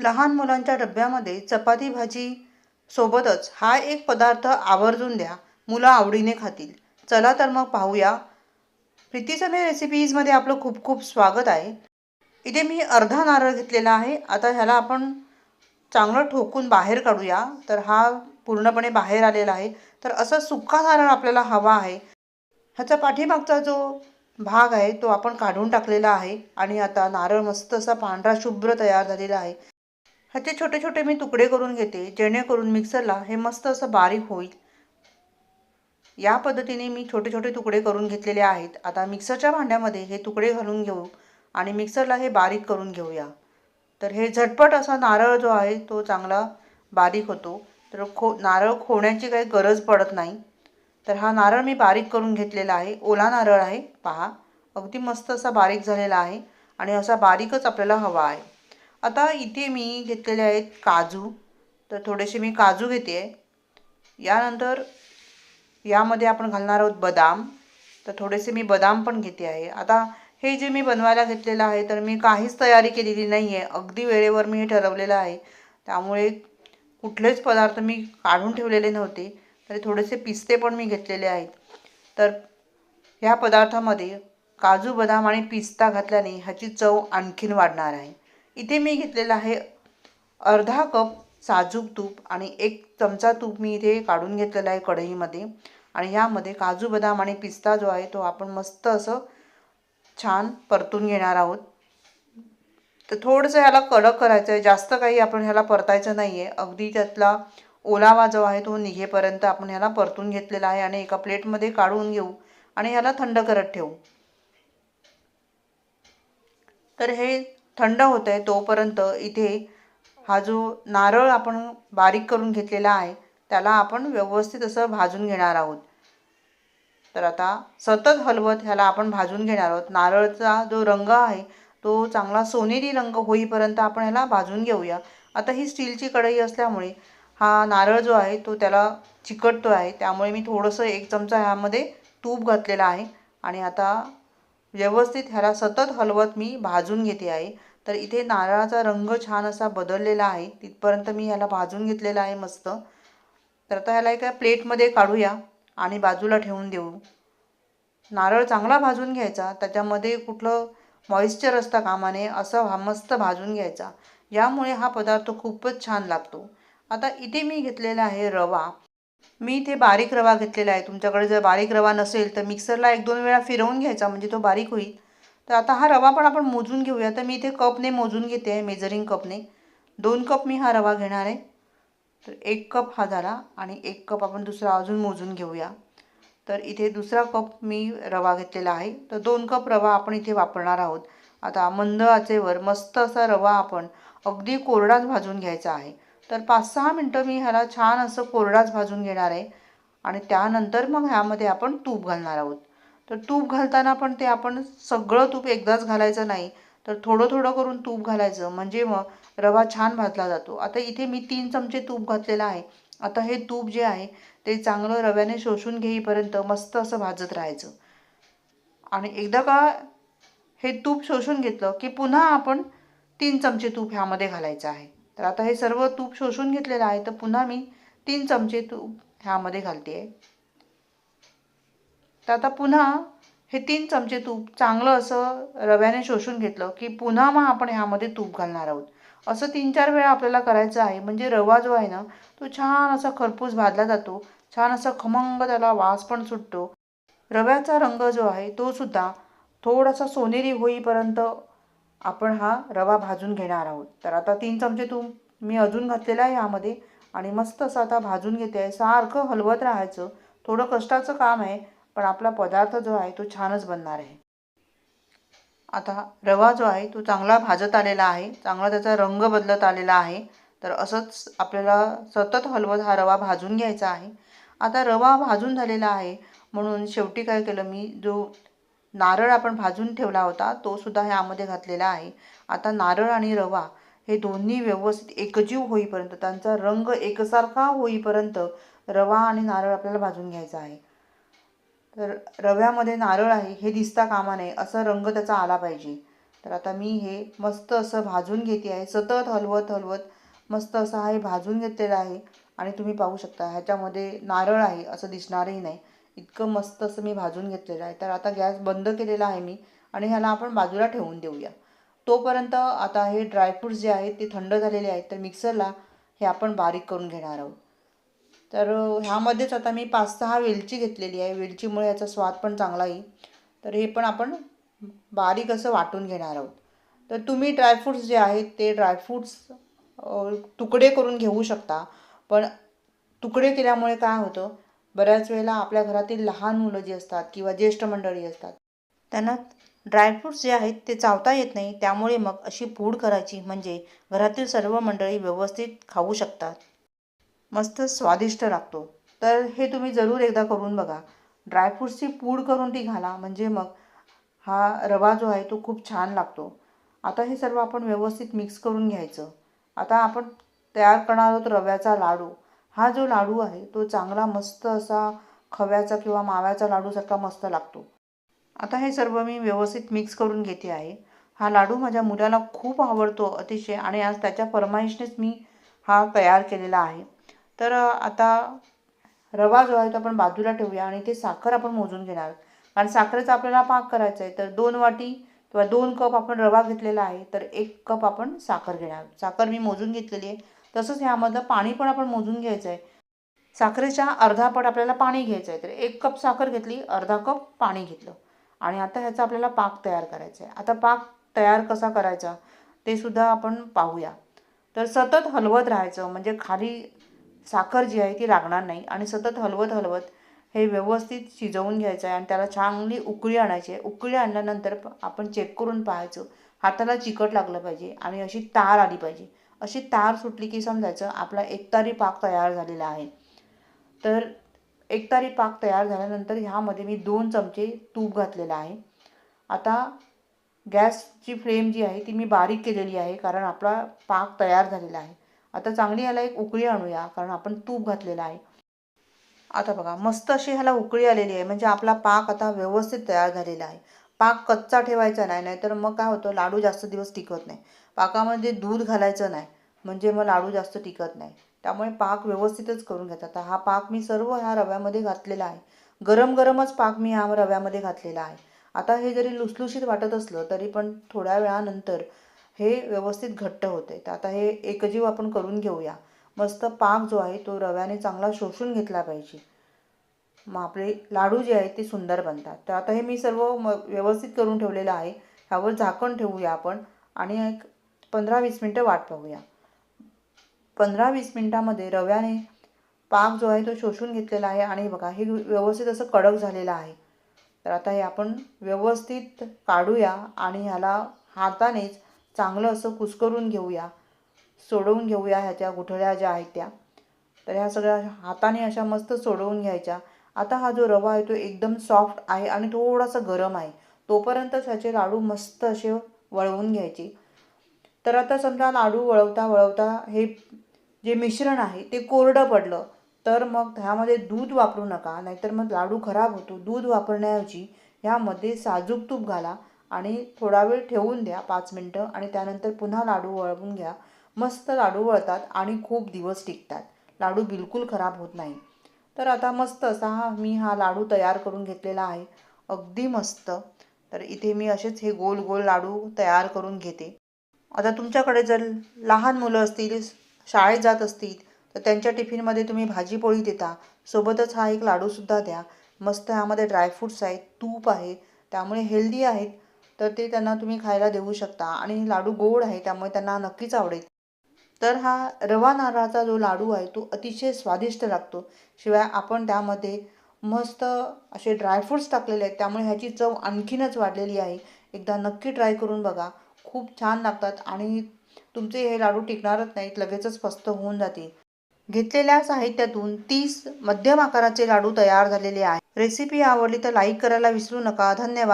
लहान मुलांच्या डब्यामध्ये चपाती भाजी सोबतच हा एक पदार्थ आवर्जून द्या. मुलं आवडीने खातील. चला तर मग पाहूया. प्रीती समे रेसिपीजमध्ये आपलं खूप खूप स्वागत आहे. इथे मी अर्धा नारळ घेतलेला आहे. आता ह्याला आपण चांगलं ठोकून बाहेर काढूया. तर हा पूर्णपणे बाहेर आलेला आहे. तर असं सुका नारळ आपल्याला हवा आहे. ह्याचा पाठीमागचा जो भाग आहे तो आपण काढून टाकलेला आहे. आणि आता नारळ मस्त असा पांढरा शुभ्र तयार झालेला आहे. ह्याचे छोटे छोटे मी तुकडे करून घेते जेणेकरून मिक्सरला हे मस्त असं बारीक होईल. या पद्धतीने मी छोटे छोटे तुकडे करून घेतलेले आहेत. आता मिक्सरच्या भांड्यामध्ये हे तुकडे घालून घेऊ आणि मिक्सरला हे बारीक करून घेऊया. तर हे झटपट असा नारळ जो आहे तो चांगला बारीक होतो. तर खो नारळ खोण्याची काही गरज पडत नाही. तर हा नारळ मी बारीक करून घेतलेला आहे. ओला नारळ आहे पहा. अगदी मस्त असा बारीक झालेला आहे आणि असा बारीकच आपल्याला हवा आहे. आता इथे मी घेतलेले आहेत काजू. तर थोडेसे मी काजू घेते. आहे यानंतर यामध्ये आपण घालणार आहोत बदाम. तर थोडेसे मी बदाम पण घेते आहे. आता हे जे मी बनवायला घेतलेलं आहे तर मी काहीच तयारी केलेली नाही आहे अगदी वेळेवर मी हे ठरवलेलं आहे. त्यामुळे कुठलेच पदार्थ मी काढून ठेवलेले नव्हते. तर थोडेसे पिस्ते पण मी घेतलेले आहेत. तर ह्या पदार्थामध्ये काजू बदाम आणि पिस्ता घातल्याने ह्याची चव आणखीन वाढणार आहे. इथे मी घेतलेलं आहे अर्धा कप साजूक तूप आणि एक चमचा तूप मी इथे काढून घेतलेला आहे कढईमध्ये. आणि यामध्ये काजू बदाम आणि पिस्ता जो आहे तो आपण मस्त असं छान परतून घेणार आहोत. तर थोडंसं ह्याला कडक करायचं आहे. जास्त काही आपण ह्याला परतायचं नाही आहे अगदी त्यातला ओलावा जो आहे तो निघेपर्यंत आपण ह्याला परतून घेतलेला आहे आणि एका प्लेटमध्ये काढून घेऊ आणि ह्याला थंड करत ठेवू. तर हे थंड होत आहे तोपर्यंत इथे हा जो नारळ आपण बारीक करून घेतलेला आहे त्याला आपण व्यवस्थित असं भाजून घेणार आहोत. तर आता सतत हलवत ह्याला आपण भाजून घेणार आहोत. नारळचा जो रंग आहे तो चांगला सोनेरी रंग होईपर्यंत आपण ह्याला भाजून घेऊया. आता ही स्टीलची कढई असल्यामुळे हा नारळ जो आहे तो त्याला चिकटतो आहे त्यामुळे मी थोडंसं एक चमचा ह्यामध्ये तूप घातलेला आहे. आणि आता व्यवस्थित ह्याला सतत हलवत मी भाजून घेते आहे तर इथे नारळाचा रंग छान असा बदललेला आहे. तिथपर्यंत मी ह्याला भाजून घेतलेला आहे मस्त. तर आता ह्याला एका प्लेटमध्ये काढूया आणि बाजूला ठेवून देऊ. नारळ चांगला भाजून घ्यायचा. त्याच्यामध्ये कुठलं मॉइश्चर असता कामा नये असं हा मस्त भाजून घ्यायचा. यामुळे हा पदार्थ खूपच छान लागतो. आता इथे मी घेतलेला आहे रवा. मी इथे बारीक रवा घेतलेला आहे. तुमच्याकडे जर बारीक रवा नसेल तर मिक्सरला एक दोन वेळा फिरवून घ्यायचा म्हणजे तो बारीक होईल. तर आता हा रवा पण आपण मोजून घेऊया. तर मी इथे कपने मोजून घेते आहे मेजरिंग कपने. दोन कप मी हा रवा घेणार आहे. तर एक कप हा झाला आणि एक कप आपण दुसरा अजून मोजून घेऊया. तर इथे दुसरा कप मी रवा घेतलेला आहे. तर दोन कप रवा आपण इथे वापरणार आहोत. आता मंद आचेवर मस्त असा रवा आपण अगदी कोरडाच भाजून घ्यायचा आहे. तर पाच सहा मिनटं मी ह्याला छान असं कोरडाच भाजून घेणार आहे. आणि त्यानंतर मग ह्यामध्ये आपण तूप घालणार आहोत. तर तूप घालताना पण ते आपण सगळं तूप एकदाच घालायचं नाही. तर थोडं थोडं करून तूप घालायचं. म्हणजे मग रवा छान भाजला जातो. आता इथे मी तीन चमचे तूप घातलेलं आहे. आता हे तूप जे आहे ते चांगलं रव्याने शोषून घेईपर्यंत मस्त असं भाजत राहायचं. आणि एकदा का हे तूप शोषून घेतलं की पुन्हा आपण तीन चमचे तूप ह्यामध्ये घालायचं आहे. तर आता हे सर्व तूप शोषून घेतलेलं आहे तर पुन्हा मी तीन चमचे तूप ह्यामध्ये घालते. आहे तर आता पुन्हा हे तीन चमचे तूप चांगलं असं रव्याने शोषून घेतलं की पुन्हा मग आपण ह्यामध्ये तूप घालणार आहोत. असं तीन चार वेळा आपल्याला करायचं आहे म्हणजे रवा जो आहे ना तो छान असा खरपूस भाजला जातो छान असा खमंग त्याला वास पण सुटतो. रव्याचा रंग जो आहे तो सुद्धा थोडासा सोनेरी होईपर्यंत आपण हा रवा भाजून घेणार आहोत. तर आता तीन चमचे तूप मी अजून घातलेला आहे यामध्ये आणि मस्त असं आता भाजून घेते आहे. सारखं हलवत राहायचं. थोडं कष्टाचं काम आहे पण आपला पदार्थ जो आहे तो छानच बनणार आहे. आता रवा जो आहे तो चांगला भाजत आलेला आहे. चांगला त्याचा रंग बदलत आलेला आहे. तर असंच आपल्याला सतत हलवत हा रवा भाजून घ्यायचा आहे. आता रवा भाजून झालेला आहे. म्हणून शेवटी काय केलं मी जो नारळ आपण भाजून ठेवला होता तो सुद्धा ह्यामध्ये घातलेला आहे. आता नारळ आणि रवा हे दोन्ही व्यवस्थित एकजीव होईपर्यंत त्यांचा रंग एकसारखा होईपर्यंत रवा आणि नारळ आपल्याला भाजून घ्यायचा आहे. तर रव्यामध्ये नारळ आहे हे दिसता कामा नये असा रंग त्याचा आला पाहिजे. तर आता मी हे मस्त असं भाजून घेते आहे सतत हलवत हलवत मस्त असं हा हे भाजून घेतलेलं आहे. आणि तुम्ही पाहू शकता ह्याच्यामध्ये नारळ आहे असं दिसणारही नाही. इतकं मस्त असं मी भाजून घेतलेलं आहे. तर आता गॅस बंद केलेला आहे मी आणि ह्याला आपण बाजूला ठेवून देऊया. तोपर्यंत आता हे ड्रायफ्रूट्स जे आहेत ते थंड झालेले आहेत. तर मिक्सरला हे आपण बारीक करून घेणार आहोत. तर ह्यामध्येच आता मी पाच सहा वेलची घेतलेली आहे. वेलचीमुळे याचा स्वाद पण चांगला येईल. तर हे पण आपण बारीक असं वाटून घेणार आहोत. तर तुम्ही ड्रायफ्रूट्स जे आहेत ते ड्रायफ्रूट्स तुकडे करून घेऊ शकता. पण तुकडे केल्यामुळे काय होतं? बऱ्याच वेळेला आपल्या घरातील लहान मुलं जी असतात किंवा ज्येष्ठ मंडळी असतात त्यांना ड्रायफ्रूट्स जे आहेत ते चावता येत नाही त्यामुळे मग अशी पूड करायची म्हणजे घरातील सर्व मंडळी व्यवस्थित खाऊ शकतात. मस्त स्वादिष्ट लागतो. तर हे तुम्ही जरूर एकदा करून बघा. ड्रायफ्रूट्सची पूड करून ती घाला म्हणजे मग हा रवा जो आहे तो खूप छान लागतो. आता हे सर्व आपण व्यवस्थित मिक्स करून घ्यायचं. आता आपण तयार करणार आहोत रव्याचा लाडू. हा जो लाडू आहे तो चांगला मस्त असा खव्याचा किंवा माव्याचा लाडूसारखा मस्त लागतो. आता हे सर्व मी व्यवस्थित मिक्स करून घेते आहे. हा लाडू माझ्या मुलाला खूप आवडतो अतिशय आणि आज त्याच्या फरमाईशनेच मी हा तयार केलेला आहे. तर आता रवा जो आहे तो आपण बाजूला ठेवूया आणि ते साखर आपण मोजून घेणार कारण साखरेचा आपल्याला पाक करायचा आहे तर दोन वाटी किंवा दोन कप आपण रवा घेतलेला आहे तर एक कप आपण साखर घेणार साखर मी मोजून घेतलेली आहे. तसंच ह्यामधलं पाणी पण आपण मोजून घ्यायचं आहे साखरेच्या अर्धा पट आपल्याला पाणी घ्यायचं आहे तर एक कप साखर घेतली अर्धा कप पाणी घेतलं. आणि आता ह्याचा आपल्याला पाक तयार करायचा आहे आता पाक तयार कसा करायचा ते सुद्धा आपण पाहूया. तर सतत हलवत राहायचं म्हणजे खाली साखर जी आहे ती लागणार नाही आणि सतत हलवत हलवत हे व्यवस्थित शिजवून घ्यायचं आहे आणि त्याला चांगली उकळी आणायची आहे. उकळी आणल्यानंतर आपण चेक करून पाहायचं. हाताला चिकट लागलं पाहिजे आणि अशी तार आली पाहिजे. अशी तार सुटली की समजायचं आपला एकतारी पाक तयार झालेला आहे. तर एकतारी पाक तयार झाल्यानंतर ह्यामध्ये मी दोन चमचे तूप घातलेलं आहे. आता गॅसची फ्लेम जी आहे ती मी बारीक केलेली आहे कारण आपला पाक तयार झालेला आहे. आता चांगली ह्याला एक उकळी आणूया कारण आपण तूप घातलेलं आहे. आता बघा मस्त अशी ह्याला उकळी आलेली आहे म्हणजे आपला पाक आता व्यवस्थित तयार झालेला आहे. पाक कच्चा ठेवायचा नाही नाहीतर मग काय होतं लाडू जास्त दिवस टिकत नाही. पाकामध्ये दूध घालायचं नाही म्हणजे मग लाडू जास्त टिकत नाही. त्यामुळे पाक व्यवस्थितच करून घेतात. आता हा पाक मी सर्व ह्या रव्यामध्ये घातलेला आहे. गरम गरमच पाक मी ह्या रव्यामध्ये घातलेला आहे. आता हे जरी लुसलुशीत वाटत असलं तरी पण थोड्या वेळानंतर हे व्यवस्थित घट्ट होते तर आता हे एकजीव आपण करून घेऊया. मस्त पाक जो आहे तो रव्याने चांगला शोषून घेतला पाहिजे. मग आपले लाडू जे आहेत ते सुंदर बनतात. तर आता हे मी सर्व म व्यवस्थित करून ठेवलेलं आहे. ह्यावर झाकण ठेवूया आपण आणि एक पंधरा वीस मिनटं वाट पाहूया. पंधरा वीस मिनटामध्ये रव्याने पाक जो आहे तो शोषून घेतलेला आहे आणि बघा हे व्यवस्थित असं कडक झालेलं आहे. तर आता हे आपण व्यवस्थित काढूया आणि ह्याला हातानेच चांगलं असं कुस्करून घेऊया सोडवून घेऊया ह्याच्या गुठळ्या ज्या आहेत त्या. तर ह्या सगळ्या हाताने अशा मस्त सोडवून घ्यायच्या. आता हा जो रवा आहे तो एकदम सॉफ्ट आहे आणि थोडासा गरम आहे. तोपर्यंतच ह्याचे लाडू मस्त असे वळवून घ्यायचे. तर आता समजा लाडू वळवता वळवता हे जे मिश्रण आहे ते कोरडं पडलं तर मग ह्यामध्ये दूध वापरू नका नाहीतर मग लाडू खराब होतो. दूध वापरण्याऐवजी ह्यामध्ये साजूक तूप घाला आणि थोडा वेळ ठेवून द्या पाच मिनटं आणि त्यानंतर पुन्हा लाडू वळवून घ्या. मस्त लाडू वळतात आणि खूप दिवस टिकतात. लाडू बिलकुल खराब होत नाही. तर आता मस्त असा हा मी हा लाडू तयार करून घेतलेला आहे. अगदी मस्त. तर इथे मी असेच हे गोल गोल लाडू तयार करून घेते. आता तुमच्याकडे जर लहान मुलं असतील शाळेत जात असतील तर त्यांच्या टिफिनमध्ये तुम्ही भाजी पोळी देता. सोबतच हा एक लाडूसुद्धा द्या. मस्त ह्यामध्ये ड्रायफ्रूट्स आहेत तूप आहे त्यामुळे हेल्दी आहेत. तर ते त्यांना तुम्ही खायला देऊ शकता. आणि लाडू गोड आहे त्यामुळे त्यांना नक्कीच आवडेल. तर हा रवा नारळाचा जो लाडू आहे तो अतिशय स्वादिष्ट लागतो. शिवाय आपण त्यामध्ये मस्त असे ड्रायफ्रूट्स टाकलेले आहेत. त्यामुळे ह्याची चव आणखीनच वाढलेली आहे. एकदा नक्की ट्राय करून बघा. खूप छान लागतात आणि तुमचे हे लाडू टिकणारच नाहीत. लगेचच फस्त होऊन जातील. घेतलेल्या साहित्यातून तीस मध्यम आकाराचे लाडू तयार झालेले आहे रेसिपी आवडली तर लाईक करायला विसरू नका. धन्यवाद.